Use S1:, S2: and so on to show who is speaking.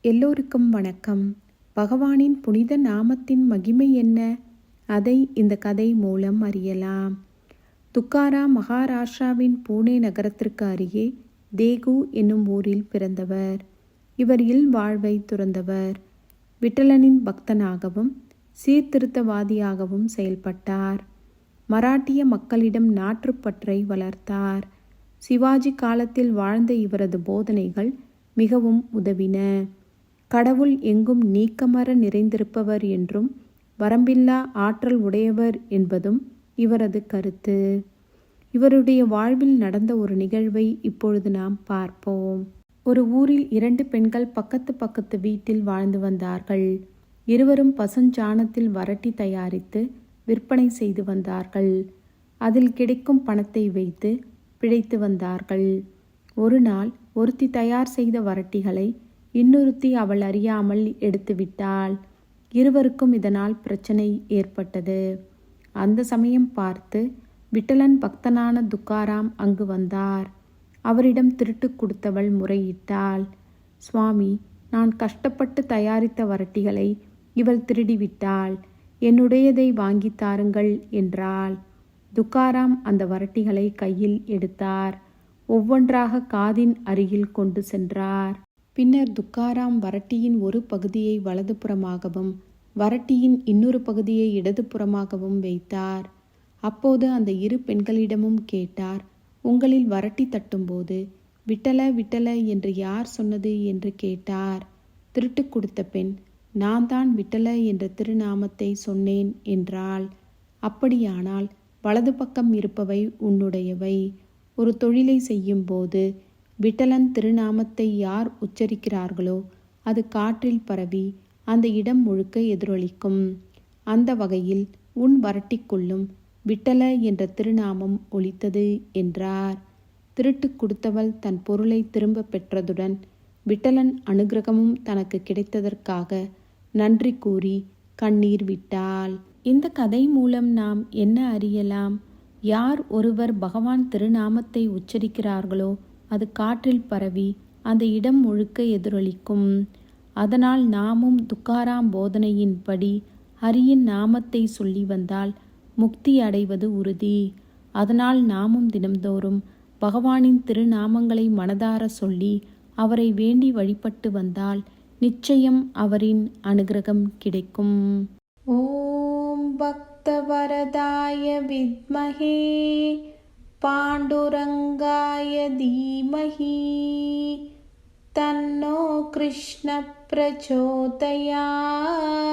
S1: எல்லோருக்கும் வணக்கம். பகவானின் புனித நாமத்தின் மகிமை என்ன? அதை இந்த கதை மூலம் அறியலாம். துக்காரா மகாராஷ்டிராவின் பூனே நகரத்திற்கு அருகே தேகு என்னும் ஊரில் பிறந்தவர். இவர் இல் வாழ்வை துறந்தவர். விட்டலனின் பக்தனாகவும் சீர்திருத்தவாதியாகவும் செயல்பட்டார். மராட்டிய மக்களிடம் நாற்றுப்பற்றை வளர்த்தார். சிவாஜி காலத்தில் வாழ்ந்த இவரது போதனைகள் மிகவும் உதவின. கடவுள் எங்கும் நீக்கமர நிறைந்திருப்பவர் என்றும் வரம்பில்லா ஆற்றல் உடையவர் என்பதும் இவரது கருத்து. இவருடைய வாழ்வில் நடந்த ஒரு நிகழ்வை இப்பொழுது நாம் பார்ப்போம். ஒரு ஊரில் இரண்டு பெண்கள் பக்கத்து பக்கத்து வீட்டில் வாழ்ந்து வந்தார்கள். இருவரும் பசுஞ்சாணத்தில் வரட்டி தயாரித்து விற்பனை செய்து வந்தார்கள். அதில் கிடைக்கும் பணத்தை வைத்து பிழைத்து வந்தார்கள். ஒரு நாள் ஒருத்தி தயார் செய்த வரட்டிகளை இன்னொருத்தி அவள் அறியாமல் எடுத்துவிட்டாள். இருவருக்கும் இதனால் பிரச்சனை ஏற்பட்டது. அந்த சமயம் பார்த்து விட்டலன் பக்தனான துக்காராம் அங்கு வந்தார். அவரிடம் திருட்டு கொடுத்தவள் முறையிட்டாள். சுவாமி நான் கஷ்டப்பட்டு தயாரித்த வரட்டிகளை இவள் திருடிவிட்டாள். என்னுடையதை வாங்கித் தாருங்கள் என்றாள். துக்காராம் அந்த வரட்டிகளை கையில் எடுத்தார். ஒவ்வொன்றாக காதின் அருகில் கொண்டு சென்றார். பின்னர் துக்காராம் வரட்டியின் ஒரு பகுதியை வலதுபுறமாகவும் வரட்டியின் இன்னொரு பகுதியை இடதுபுறமாகவும் வைத்தார். அப்போது அந்த இரு பெண்களிடமும் கேட்டார் உங்களில் வரட்டி தட்டும்போது விட்டல விட்டல என்று யார் சொன்னது? என்று கேட்டார். திருட்டு கொடுத்த பெண் நான் தான் விட்டல என்ற திருநாமத்தை சொன்னேன் என்றாள். அப்படியானால் வலது பக்கம் இருப்பவை உன்னுடையவை. ஒரு தொழிலை செய்யும்போது விட்டலன் திருநாமத்தை யார் உச்சரிக்கிறார்களோ அது காற்றில் பரவி அந்த இடம் முழுக்க எதிரொலிக்கும். அந்த வகையில் உன் வரட்டிக்குள்ளும் விட்டல என்ற திருநாமம் ஒலித்தது என்றார். திருட்டு கொடுத்தவள் தன் பொருளை திரும்ப பெற்றதுடன் விட்டலன் அனுகிரகமும் தனக்கு கிடைத்ததற்காக நன்றி கூறி கண்ணீர் விட்டாள். இந்த கதை மூலம் நாம் என்ன அறியலாம்? யார் ஒருவர் பகவான் திருநாமத்தை உச்சரிக்கிறார்களோ அது காற்றில் பரவி அந்த இடம் முழுக்க எதிரொலிக்கும். அதனால் நாமும் துக்காராம் போதனையின்படி ஹரியின் நாமத்தை சொல்லி வந்தால் முக்தி அடைவது உறுதி. அதனால் நாமும் தினம்தோறும் பகவானின் திருநாமங்களை மனதார சொல்லி அவரை வேண்டி வழிபட்டு வந்தால் நிச்சயம் அவரின் அனுகிரகம் கிடைக்கும். ஓம் பக்தவரதாய வித்மகே. पाण्डुरङ्गाय धीमहि तन्नो कृष्णप्रचोदयात्।